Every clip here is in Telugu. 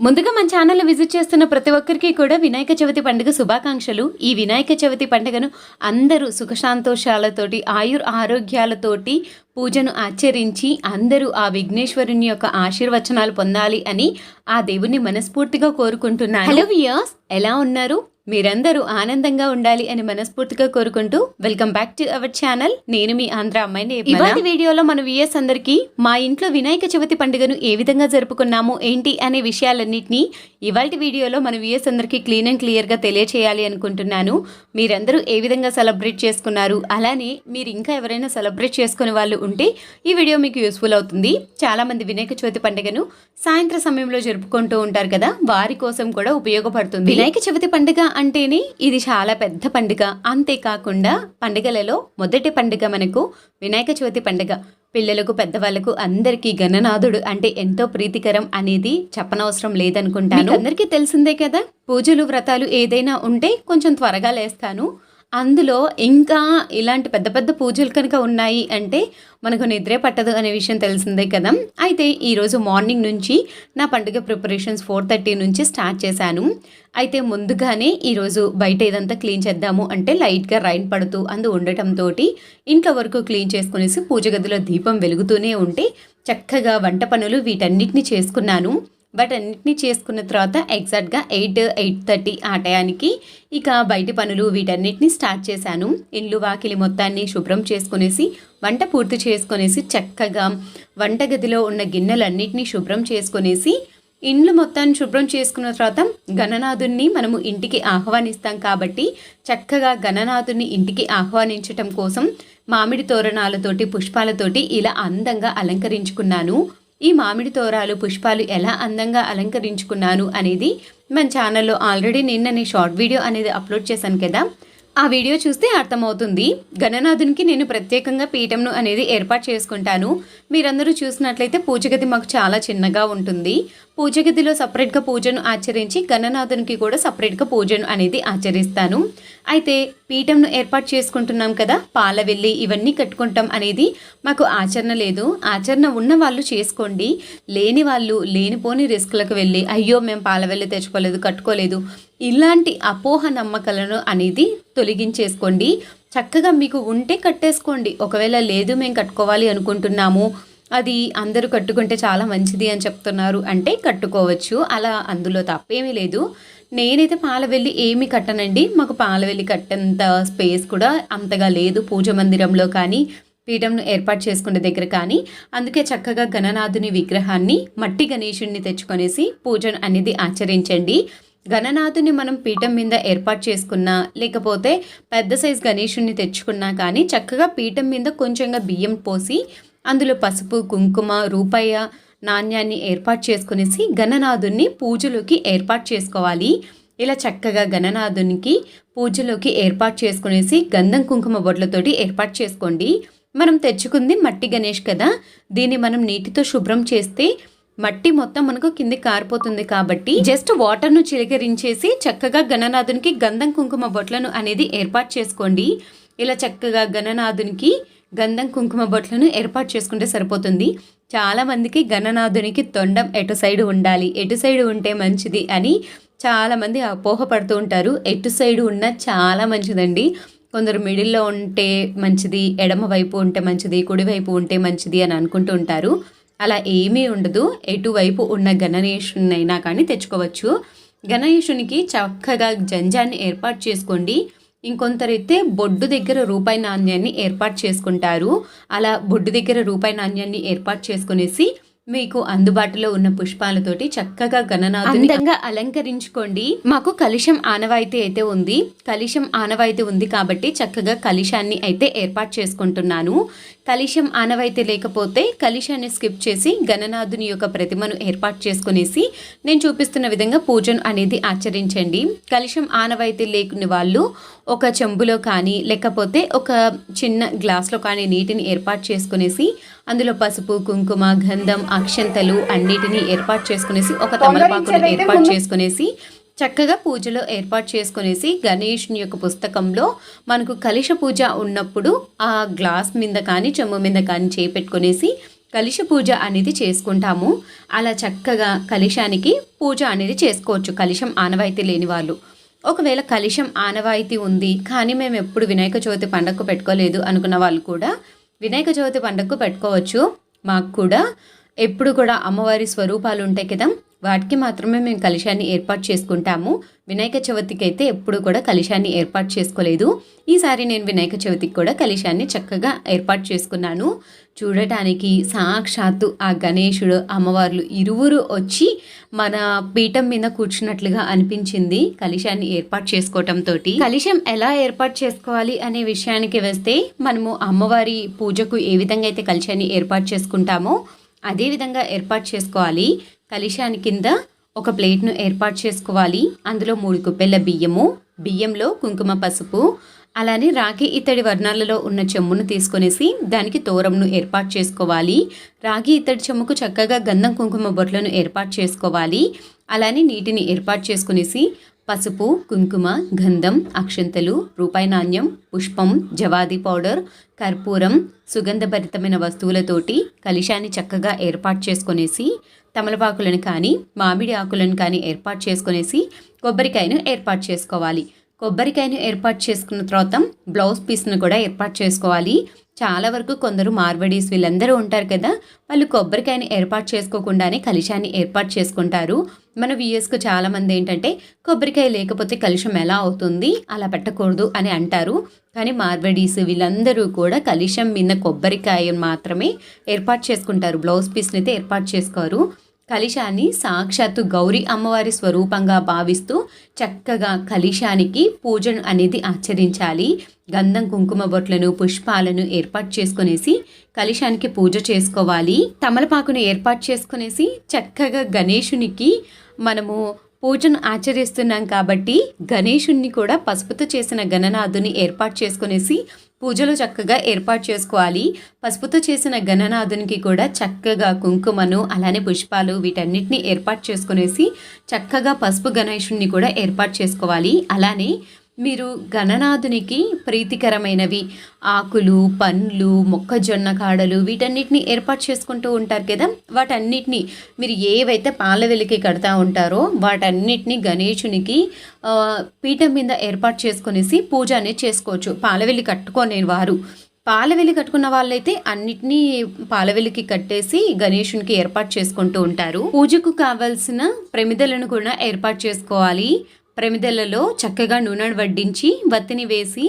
ముందుగా మన ఛానల్ విజిట్ చేస్తున్న ప్రతి ఒక్కరికి కూడా వినాయక చవితి పండుగ శుభాకాంక్షలు. ఈ వినాయక చవితి పండుగను అందరూ సుఖశాంతోషాలతోటి ఆయుర్ ఆరోగ్యాలతోటి పూజను ఆచరించి అందరూ ఆ విఘ్నేశ్వరుని యొక్క ఆశీర్వచనాలు పొందాలి అని ఆ దేవుణ్ణి మనస్ఫూర్తిగా కోరుకుంటున్నాను. హలో వియర్స్ ఎలా ఉన్నారు? మీరందరూ ఆనందంగా ఉండాలి అని మనస్ఫూర్తిగా కోరుకుంటూ welcome back to our channel. నేను మీ ఆంధ్ర అమ్మాయిని వీడియోలో మన విఎస్ అందరికీ మా ఇంట్లో వినాయక చవితి పండుగను ఏ విధంగా జరుపుకున్నాము ఏంటి అనే విషయాలన్నింటినీ ఇవాళ వీడియోలో మన విఎస్ అందరికీ క్లీన్ అండ్ క్లియర్గా తెలియచేయాలి అనుకుంటున్నాను. మీరందరూ ఏ విధంగా సెలబ్రేట్ చేసుకున్నారు అలానే మీరు ఇంకా ఎవరైనా సెలబ్రేట్ చేసుకునే వాళ్ళు ఉంటే ఈ వీడియో మీకు యూస్ఫుల్ అవుతుంది. చాలా మంది వినాయక చవితి పండుగను సాయంత్రం సమయంలో జరుపుకుంటూ ఉంటారు కదా వారి కోసం కూడా ఉపయోగపడుతుంది. వినాయక చవితి పండుగ అంటేనే ఇది చాలా పెద్ద పండుగ. అంతేకాకుండా పండుగలలో మొదటి పండుగ మనకు వినాయక చవితి పండుగ. పిల్లలకు పెద్దవాళ్ళకు అందరికీ గణనాథుడు అంటే ఎంతో ప్రీతికరం అనేది చెప్పనవసరం లేదనుకుంటాను. అందరికీ తెలిసిందే కదా? పూజలు వ్రతాలు ఏదైనా ఉంటే కొంచెం త్వరగా లేస్తాను. అందులో ఇంకా ఇలాంటి పెద్ద పెద్ద పూజలు కనుక ఉన్నాయి అంటే మనకు నిద్రే పట్టదు అనే విషయం తెలిసిందే కదా. అయితే ఈరోజు మార్నింగ్ నుంచి నా పండుగ ప్రిపరేషన్స్ ఫోర్ థర్టీ నుంచి స్టార్ట్ చేశాను. అయితే ముందుగానే ఈరోజు బయట ఇదంతా క్లీన్ చేద్దాము అంటే లైట్గా రైన్ పడుతూ అందు ఉండటంతో ఇంట్లో వరకు క్లీన్ చేసుకునేసి పూజ గదిలో దీపం వెలుగుతూనే ఉంటే చక్కగా వంట పనులు వీటన్నిటిని చేసుకున్నాను. బట్ అన్నిటినీ చేసుకున్న తర్వాత ఎగ్జాక్ట్గా ఎయిట్ ఎయిట్ థర్టీ ఆ టయానికి ఇక బయటి పనులు వీటన్నిటిని స్టార్ట్ చేశాను. ఇల్లు వాకిలి మొత్తాన్ని శుభ్రం చేసుకునేసి వంట పూర్తి చేసుకునేసి చక్కగా వంటగదిలో ఉన్న గిన్నెలన్నిటినీ శుభ్రం చేసుకునేసి ఇండ్లు మొత్తాన్ని శుభ్రం చేసుకున్న తర్వాత గణనాథుణ్ణి మనము ఇంటికి ఆహ్వానిస్తాం కాబట్టి చక్కగా గణనాథుణ్ణి ఇంటికి ఆహ్వానించటం కోసం మామిడి తోరణాలతోటి పుష్పాలతోటి ఇలా అందంగా అలంకరించుకున్నాను. ఈ మామిడి తోరాలు పుష్పాలు ఎలా అందంగా అలంకరించుకున్నాను అనేది మన ఛానల్లో ఆల్రెడీ నిన్న నేను షార్ట్ వీడియో అనేది అప్లోడ్ చేశాను కదా. ఆ వీడియో చూస్తే అర్థమవుతుంది. గణనాథునికి నేను ప్రత్యేకంగా పీఠంను అనేది ఏర్పాటు చేసుకుంటాను. మీరందరూ చూసినట్లయితే పూజగతి మాకు చాలా చిన్నగా ఉంటుంది. పూజ గదిలో సపరేట్గా పూజను ఆచరించి గణనాథునికి కూడా సపరేట్గా పూజను అనేది ఆచరిస్తాను. అయితే పీఠంను ఏర్పాటు చేసుకుంటున్నాం కదా పాల వెళ్ళి ఇవన్నీ కట్టుకుంటాం అనేది మాకు ఆచరణ లేదు. ఆచరణ ఉన్న వాళ్ళు చేసుకోండి. లేని వాళ్ళు లేనిపోని రిస్క్లకు వెళ్ళి అయ్యో మేము పాల వెళ్ళి తెచ్చుకోలేదు కట్టుకోలేదు. ఇలాంటి అపోహ నమ్మకాలను అనేది తొలగించేసుకోండి. చక్కగా మీకు ఉంటే కట్టేసుకోండి. ఒకవేళ లేదు మేము కట్టుకోవాలి అనుకుంటున్నాము అది అందరూ కట్టుకుంటే చాలా మంచిది అని చెప్తున్నారు. అంటే కట్టుకోవచ్చు. అలా అందులో తప్పేమీ లేదు. నేనైతే పాలవెల్లి ఏమి కట్టనండి. మాకు పాలవెల్లి కట్టేంత స్పేస్ కూడా అంతగా లేదు. పూజ మందిరంలో కానీ పీఠంను ఏర్పాటు చేసుకునే దగ్గర కానీ. అందుకే చక్కగా గణనాథుని విగ్రహాన్ని మట్టి గణేషుణ్ణి తెచ్చుకొనేసి పూజను అనేది ఆచరించండి. గణనాథుని మనం పీఠం మీద ఏర్పాటు చేసుకున్నా లేకపోతే పెద్ద సైజ్ గణేషుణ్ణి తెచ్చుకున్నా కానీ చక్కగా పీఠం మీద కొంచెంగా బియ్యం పోసి అందులో పసుపు కుంకుమ రూపాయ నాణ్యాన్ని ఏర్పాటు చేసుకునేసి గణనాథుని పూజలోకి ఏర్పాటు చేసుకోవాలి. ఇలా చక్కగా గణనాథునికి పూజలోకి ఏర్పాటు చేసుకునేసి గంధం కుంకుమ బొట్లతోటి ఏర్పాటు చేసుకోండి. మనం తెచ్చుకుంది మట్టి గణేష్ కదా. దీన్ని మనం నీటితో శుభ్రం చేస్తే మట్టి మొత్తం మనకు కింది కారిపోతుంది కాబట్టి జస్ట్ వాటర్ను చిలకరించేసి చక్కగా గణనాథునికి గంధం కుంకుమ బొట్లను అనేది ఏర్పాటు చేసుకోండి. ఇలా చక్కగా గణనాథునికి గంధం కుంకుమ బొట్లను ఏర్పాటు చేసుకుంటే సరిపోతుంది. చాలామందికి గణనాథునికి తొండం ఎటు సైడ్ ఉండాలి ఎటు సైడ్ ఉంటే మంచిది అని చాలామంది అపోహపడుతూ ఉంటారు. ఎటు సైడ్ ఉన్న చాలా మంచిదండి. కొందరు మిడిల్లో ఉంటే మంచిది ఎడమ వైపు ఉంటే మంచిది కుడివైపు ఉంటే మంచిది అని అనుకుంటూ ఉంటారు. అలా ఏమీ ఉండదు. ఎటువైపు ఉన్న గణనేషునైనా కానీ తెచ్చుకోవచ్చు. గణేషునికి చక్కగా జంజాన్ని ఏర్పాటు చేసుకోండి. ఇంకొంతరైతే బొడ్డు దగ్గర రూపాయి నాణ్యాన్ని ఏర్పాటు చేసుకుంటారు. అలా బొడ్డు దగ్గర రూపాయి నాణ్యాన్ని ఏర్పాటు చేసుకునేసి మీకు అందుబాటులో ఉన్న పుష్పాలతోటి చక్కగా గణనాథుని అందంగా అలంకరించుకోండి. మాకు కలిశం ఆనవాయితీ అయితే ఉంది. కలిశం ఆనవాయితీ ఉంది కాబట్టి చక్కగా కలిశాన్ని అయితే ఏర్పాటు చేసుకుంటున్నాను. కలిశం ఆనవాయితీ లేకపోతే కలిశాన్ని స్కిప్ చేసి గణనాథుని యొక్క ప్రతిమను ఏర్పాటు చేసుకునేసి నేను చూపిస్తున్న విధంగా పూజను అనేది ఆచరించండి. కలిశం ఆనవాయితీ లేకుని వాళ్ళు ఒక చెంబులో కానీ లేకపోతే ఒక చిన్న గ్లాస్లో కానీ నీటిని ఏర్పాటు చేసుకునేసి అందులో పసుపు కుంకుమ గంధం అక్షంతలు అన్నిటినీ ఏర్పాటు చేసుకునేసి ఒక తమలపాకును ఏర్పాటు చేసుకునేసి చక్కగా పూజలో ఏర్పాటు చేసుకునేసి గణేష్ని యొక్క పుస్తకంలో మనకు కలిష పూజ ఉన్నప్పుడు ఆ గ్లాస్ మీద కానీ చెమ్ము మీద కానీ చేపెట్టుకునేసి కలిశ పూజ అనేది చేసుకుంటాము. అలా చక్కగా కలిశానికి పూజ అనేది చేసుకోవచ్చు. కలిశం ఆనవాయితీ లేని వాళ్ళు. ఒకవేళ కలిశం ఆనవాయితీ ఉంది కానీ మేము ఎప్పుడు వినాయక చవితి పండగకు పెట్టుకోలేదు అనుకున్న వాళ్ళు కూడా వినాయక చవితి పండగకు పెట్టుకోవచ్చు. మాకు కూడా ఎప్పుడు కూడా అమ్మవారి స్వరూపాలు ఉంటాయి కదా. వాటికి మాత్రమే మేము కలశాన్ని ఏర్పాటు చేసుకుంటాము. వినాయక చవితికి అయితే ఎప్పుడు కూడా కలశాన్ని ఏర్పాటు చేసుకోలేదు. ఈసారి నేను వినాయక చవితికి కూడా కలశాన్ని చక్కగా ఏర్పాటు చేసుకున్నాను. చూడటానికి సాక్షాత్తు ఆ గణేశుడు అమ్మవార్లు ఇరువురు వచ్చి మన పీఠం మీద కూర్చున్నట్లుగా అనిపించింది కలశాన్ని ఏర్పాటు చేసుకోవటంతో కలశం ఎలా ఏర్పాటు చేసుకోవాలి అనే విషయానికి వస్తే మనము అమ్మవారి పూజకు ఏ విధంగా అయితే కలశాన్ని ఏర్పాటు చేసుకుంటామో అదే విధంగా ఏర్పాటు చేసుకోవాలి. కలిశాని కింద ఒక ప్లేట్ను ఏర్పాటు చేసుకోవాలి. అందులో మూడు కుప్పెళ్ళ బియ్యము బియ్యంలో కుంకుమ పసుపు అలానే రాగి ఇత్తడి వర్ణాలలో ఉన్న చెమ్మును తీసుకొనేసి దానికి తోరంను ఏర్పాటు చేసుకోవాలి. రాగి ఇత్తడి చెమ్ముకు చక్కగా గంధం కుంకుమ బొట్లను ఏర్పాటు చేసుకోవాలి. అలానే నీటిని ఏర్పాటు చేసుకునేసి పసుపు కుంకుమ గంధం అక్షంతలు రూపాయి నాణ్యం పుష్పం జవాది పౌడర్ కర్పూరం సుగంధభరితమైన వస్తువులతోటి కలిశాన్ని చక్కగా ఏర్పాటు చేసుకునేసి తమలపాకులను కానీ మామిడి ఆకులను కానీ ఏర్పాటు చేసుకునేసి కొబ్బరికాయను ఏర్పాటు చేసుకోవాలి. కొబ్బరికాయను ఏర్పాటు చేసుకున్న తర్వాత బ్లౌజ్ పీస్ను కూడా ఏర్పాటు చేసుకోవాలి. చాలా వరకు కొందరు మార్వడీస్ వీళ్ళందరూ ఉంటారు కదా వాళ్ళు కొబ్బరికాయని ఏర్పాటు చేసుకోకుండానే కలిశాన్ని ఏర్పాటు చేసుకుంటారు. మన వ్యూయర్స్కు చాలామంది ఏంటంటే కొబ్బరికాయ లేకపోతే కలుషం ఎలా అవుతుంది అలా పెట్టకూడదు అని అంటారు. కానీ మార్వడీస్ వీళ్ళందరూ కూడా కలిశం మీద కొబ్బరికాయను మాత్రమే ఏర్పాటు చేసుకుంటారు. బ్లౌజ్ పీస్ని అయితే ఏర్పాటు చేసుకోరు. కలిశాన్ని సాక్షాత్తు గౌరీ అమ్మవారి స్వరూపంగా భావిస్తూ చక్కగా కలిశానికి పూజను అనేది ఆచరించాలి. గంధం కుంకుమ బొట్లను పుష్పాలను ఏర్పాటు చేసుకునేసి కలిశానికి పూజ చేసుకోవాలి. తమలపాకును ఏర్పాటు చేసుకునేసి చక్కగా గణేషునికి మనము పూజను ఆచరిస్తున్నాం కాబట్టి గణేషుణ్ణి కూడా పసుపుతో చేసిన గణనాథుని ఏర్పాటు చేసుకునేసి పూజలు చక్కగా ఏర్పాటు చేసుకోవాలి. పసుపుతో చేసిన గణనాథునికి కూడా చక్కగా కుంకుమను అలానే పుష్పాలు వీటన్నిటిని ఏర్పాటు చేసుకునేసి చక్కగా పసుపు గణేషుణ్ణి కూడా ఏర్పాటు చేసుకోవాలి. అలానే మీరు గణనాథునికి ప్రీతికరమైనవి. ఆకులు పండ్లు మొక్కజొన్న కాడలు వీటన్నిటిని ఏర్పాటు చేసుకుంటూ ఉంటారు కదా. వాటన్నిటిని మీరు ఏవైతే పాల వెలికి కడతా ఉంటారో వాటన్నిటిని గణేషునికి పీఠం మీద ఏర్పాటు చేసుకునేసి పూజ అనేది చేసుకోవచ్చు. పాలవెల్లి కట్టుకోని వారు పాలవెల్లి కట్టుకున్న వాళ్ళైతే అన్నిటినీ పాలవెల్లికి కట్టేసి గణేషునికి ఏర్పాటు చేసుకుంటూ ఉంటారు. పూజకు కావాల్సిన ప్రమిదలను కూడా ఏర్పాటు చేసుకోవాలి. ప్రమిదలలో చక్కగా నూనెను వడ్డించి వత్తిని వేసి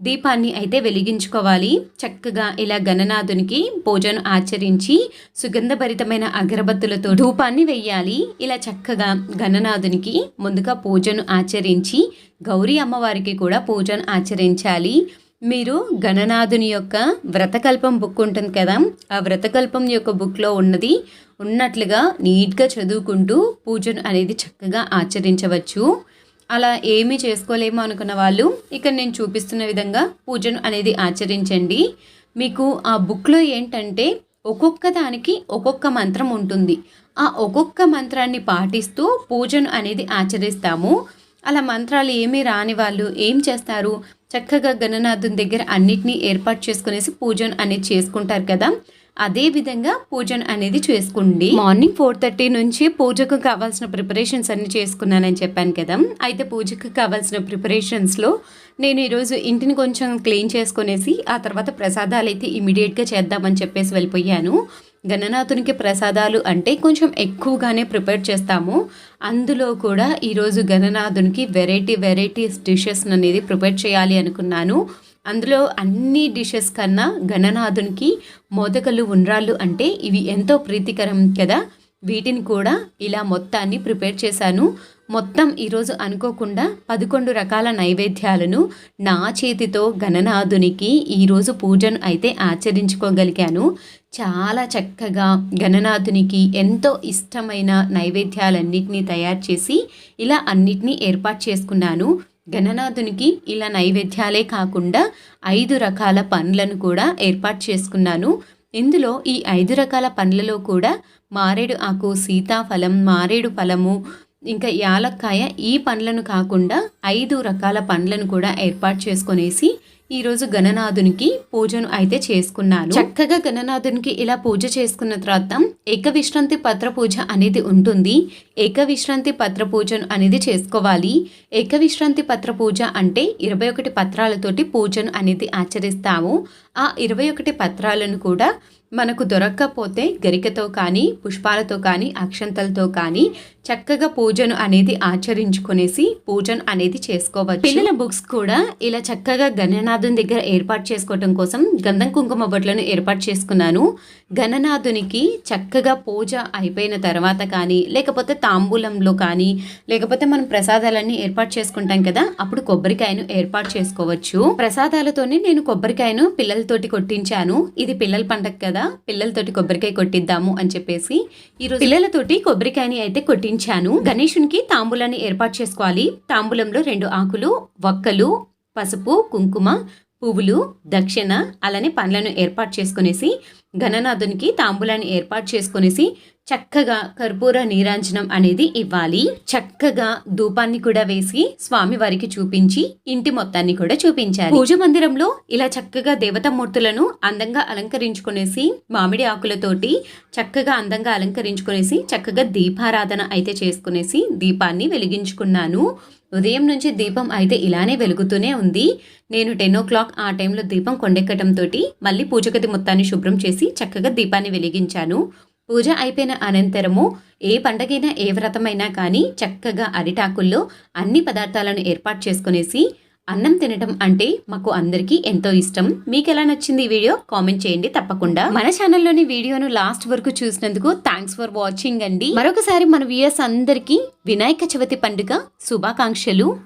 దీపాన్ని అయితే వెలిగించుకోవాలి. చక్కగా ఇలా గణనాథునికి పూజను ఆచరించి సుగంధభరితమైన అగరబత్తులతో ధూపాన్ని వెయ్యాలి. ఇలా చక్కగా గణనాథునికి ముందుగా పూజను ఆచరించి గౌరీ అమ్మవారికి కూడా పూజను ఆచరించాలి. మీరు గణనాథుని యొక్క వ్రతకల్పం బుక్ ఉంటుంది కదా ఆ వ్రతకల్పం యొక్క బుక్లో ఉన్నది. ఉన్నట్లుగా నీట్గా చదువుకుంటూ పూజను అనేది చక్కగా ఆచరించవచ్చు. అలా ఏమీ చేసుకోలేము అనుకున్న వాళ్ళు ఇక్కడ నేను చూపిస్తున్న విధంగా పూజను అనేది ఆచరించండి. మీకు ఆ బుక్లో ఏంటంటే ఒక్కొక్క దానికి ఒక్కొక్క మంత్రం ఉంటుంది. ఆ ఒక్కొక్క మంత్రాన్ని పాటిస్తూ పూజను అనేది ఆచరిస్తాము. అలా మంత్రాలు ఏమీ రాని వాళ్ళు ఏం చేస్తారు? చక్కగా గణనాథుని దగ్గర అన్నిటినీ ఏర్పాటు చేసుకునేసి పూజను అనేది చేసుకుంటారు కదా. అదే విధంగా పూజను అనేది చేసుకోండి. మార్నింగ్ ఫోర్ థర్టీ నుంచి పూజకు కావాల్సిన ప్రిపరేషన్స్ అన్ని చేసుకున్నానని చెప్పాను కదా. అయితే పూజకు కావాల్సిన ప్రిపరేషన్స్లో నేను ఈరోజు ఇంటిని కొంచెం క్లీన్ చేసుకునేసి ఆ తర్వాత ప్రసాదాలు అయితే ఇమీడియట్గా చేద్దామని చెప్పేసి వెళ్ళిపోయాను. గణనాథునికి ప్రసాదాలు అంటే కొంచెం ఎక్కువగానే ప్రిపేర్ చేస్తాము. అందులో కూడా ఈరోజు గణనాథునికి వెరైటీ వెరైటీస్ డిషెస్ అనేది ప్రిపేర్ చేయాలి అనుకున్నాను. అందులో అన్ని డిషెస్ కన్నా గణనాథునికి మోదకలు ఉండ్రాళ్ళు అంటే ఇవి ఎంతో ప్రీతికరం కదా. వీటిని కూడా ఇలా మొత్తాన్ని ప్రిపేర్ చేశాను. మొత్తం ఈరోజు అనుకోకుండా పదకొండు రకాల నైవేద్యాలను నా చేతితో గణనాథునికి ఈరోజు పూజను అయితే ఆచరించుకోగలిగాను. చాలా చక్కగా గణనాథునికి ఎంతో ఇష్టమైన నైవేద్యాలన్నింటినీ తయారు చేసి ఇలా అన్నిటినీ ఏర్పాటు చేసుకున్నాను. గణనాథునికి ఇలా నైవేద్యాలే కాకుండా ఐదు రకాల పండ్లను కూడా ఏర్పాటు చేసుకున్నాను. ఇందులో ఈ ఐదు రకాల పండ్లలో కూడా మారేడు ఆకు సీతాఫలం మారేడు ఫలము ఇంకా యాలక్కాయ ఈ పండ్లను కాకుండా ఐదు రకాల పండ్లను కూడా ఏర్పాటు చేసుకునేసి ఈరోజు గణనాథునికి పూజను అయితే చేసుకున్నాను. చక్కగా గణనాథునికి ఇలా పూజ చేసుకున్న తర్వాత ఏక విశ్రాంతి పత్ర పూజ అనేది ఉంటుంది. ఏక విశ్రాంతి పత్ర పూజను అనేది చేసుకోవాలి. ఏక విశ్రాంతి పత్ర పూజ అంటే ఇరవై ఒకటి పత్రాలతోటి పూజను అనేది ఆచరిస్తాము. ఆ ఇరవై ఒకటి పత్రాలను కూడా మనకు దొరక్కపోతే గరికతో కానీ పుష్పాలతో కానీ అక్షంతలతో కానీ చక్కగా పూజను అనేది ఆచరించుకునేసి పూజను అనేది చేసుకోవచ్చు. పిల్లల బుక్స్ కూడా ఇలా చక్కగా గణనాథుని దగ్గర ఏర్పాటు చేసుకోవటం కోసం గంధం కుంకుమ బొట్లను ఏర్పాటు చేసుకున్నాను. గణనాథునికి చక్కగా పూజ అయిపోయిన తర్వాత కానీ లేకపోతే తాంబూలంలో కానీ లేకపోతే మనం ప్రసాదాలన్నీ ఏర్పాటు చేసుకుంటాం కదా అప్పుడు కొబ్బరికాయను ఏర్పాటు చేసుకోవచ్చు. ప్రసాదాలతోనే నేను కొబ్బరికాయను పిల్లలతోటి కొట్టించాను. ఇది పిల్లల పండగ కదా పిల్లలతోటి కొబ్బరికాయ కొట్టిద్దాము అని చెప్పేసి ఈరోజు పిల్లలతోటి కొబ్బరికాయని అయితే కొట్టించాను. గణేషునికి తాంబూలాన్ని ఏర్పాటు చేసుకోవాలి. తాంబూలంలో రెండు ఆకులు వక్కలు పసుపు కుంకుమ పువ్వులు దక్షిణ అలానే పండ్లను ఏర్పాటు చేసుకునేసి గణనాథునికి తాంబూలాన్ని ఏర్పాటు చేసుకునేసి చక్కగా కర్పూర నీరాంజనం అనేది ఇవ్వాలి. చక్కగా ధూపాన్ని కూడా వేసి స్వామి వారికి చూపించి ఇంటి మొత్తాన్ని కూడా చూపించాలి. పూజ మందిరంలో ఇలా చక్కగా దేవతా మూర్తులను అందంగా అలంకరించుకునేసి మామిడి ఆకులతోటి చక్కగా అందంగా అలంకరించుకునేసి చక్కగా దీపారాధన అయితే చేసుకునేసి దీపాన్ని వెలిగించుకున్నాను. ఉదయం నుంచి దీపం అయితే ఇలానే వెలుగుతూనే ఉంది. నేను టెన్ ఓ క్లాక్ ఆ టైంలో దీపం కొండెక్కటంతో మళ్ళీ పూజగది మొత్తాన్ని శుభ్రం చేసి చక్కగా దీపాన్ని వెలిగించాను. పూజ అయిపోయిన అనంతరము ఏ పండగైనా ఏ వ్రతమైనా కానీ చక్కగా అరిటాకుల్లో అన్ని పదార్థాలను ఏర్పాటు చేసుకునేసి అన్నం తినటం అంటే మాకు అందరికీ ఎంతో ఇష్టం. మీకు ఎలా నచ్చింది ఈ వీడియో? కామెంట్ చేయండి తప్పకుండా. మన ఛానల్లోని వీడియోను లాస్ట్ వరకు చూసినందుకు థ్యాంక్స్ ఫర్ వాచింగ్ అండి. మరొకసారి మన వ్యూయర్స్ అందరికీ వినాయక చవితి పండుగ శుభాకాంక్షలు.